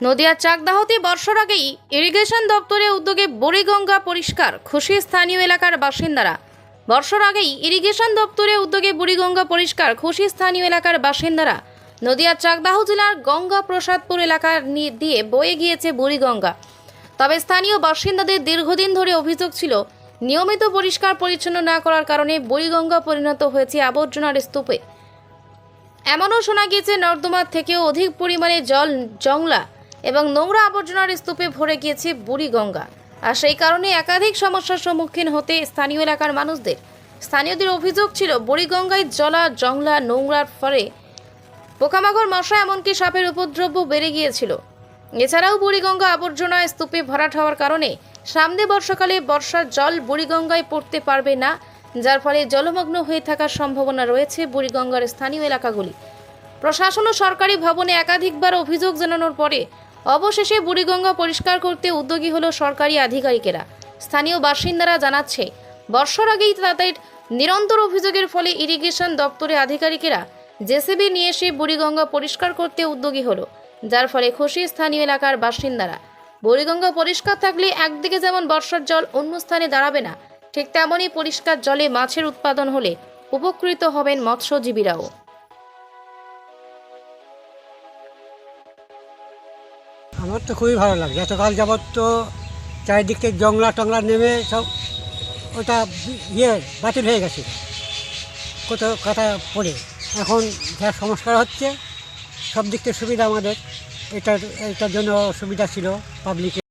নদিয়ার চাকদাহতে বর্ষার আগেই ইরিগেশন দপ্তরের উদ্যোগে বুড়িগঙ্গা পরিষ্কার, খুশি স্থানীয় এলাকার বাসিন্দারা। বর্ষার আগেই ইরিগেশন দপ্তরের উদ্যোগে বুড়িগঙ্গা পরিষ্কার, খুশি স্থানীয় এলাকার বাসিন্দারা নদিয়ার চাকদাহ জেলার গঙ্গা প্রসাদপুর এলাকার দিয়ে বয়ে গিয়েছে বুড়িগঙ্গা। তবে স্থানীয় বাসিন্দাদের দীর্ঘদিন ধরে অভিযোগ ছিল, নিয়মিত পরিষ্কার পরিচ্ছন্ন না করার কারণে বুড়িগঙ্গা পরিণত হয়েছে আবর্জনার স্তূপে। এমনও শোনা গিয়েছে, নর্দমার থেকেও অধিক পরিমাণে জল জংলা এবং নোংরা আবর্জনার স্তূপে ভরে গিয়েছে বুড়িগঙ্গা। আর সেই কারণে একাধিক সমস্যার সম্মুখীন হতে স্থানীয় এলাকার মানুষদের। স্থানীয়দের অভিযোগ ছিল, বুড়িগঙ্গায় জলা, জংলা, নোংরার ফলে পোকামাকড়, মশা এমনকি সাপের উপদ্রব্য বেড়ে গিয়েছিল। এছাড়াও বুড়িগঙ্গা আবর্জনা স্তূপে ভরাট হওয়ার কারণে সামনে বর্ষাকালে বর্ষার জল বুড়িগঙ্গায় পড়তে পারবে না, যার ফলে জলমগ্ন হয়ে থাকার সম্ভাবনা রয়েছে বুড়িগঙ্গার স্থানীয় এলাকাগুলি। প্রশাসন ও সরকারি ভবনে একাধিকবার অভিযোগ জানানোর পরে অবশেষে বুড়িগঙ্গা পরিষ্কার করতে উদ্যোগী হলো সরকারি আধিকারিকেরা। স্থানীয় বাসিন্দারা জানাচ্ছে, বর্ষার আগেই তাদের নিরন্তর অভিযোগের ফলে ইরিগেশন দপ্তরে আধিকারিকেরা জেসিবি নিয়ে এসে বুড়িগঙ্গা পরিষ্কার করতে উদ্যোগী হলো, যার ফলে খুশি স্থানীয় এলাকার বাসিন্দারা। বুড়িগঙ্গা পরিষ্কার থাকলে একদিকে যেমন বর্ষার জল অন্য স্থানে দাঁড়াবে না, ঠিক তেমনই পরিষ্কার জলে মাছের উৎপাদন হলে উপকৃত হবেন মৎস্যজীবীরাও। আমার তো খুবই ভালো লাগছে এতকাল যাবৎ তো চারিদিক থেকে জংলা টংলা নেমে সব ওটা ইয়ে বাতিল হয়ে গেছে। কত কথা পড়ে। এখন যা সংস্কার হচ্ছে সব দিক থেকে সুবিধা আমাদের। এটার এটার জন্য সুবিধা ছিল পাবলিকের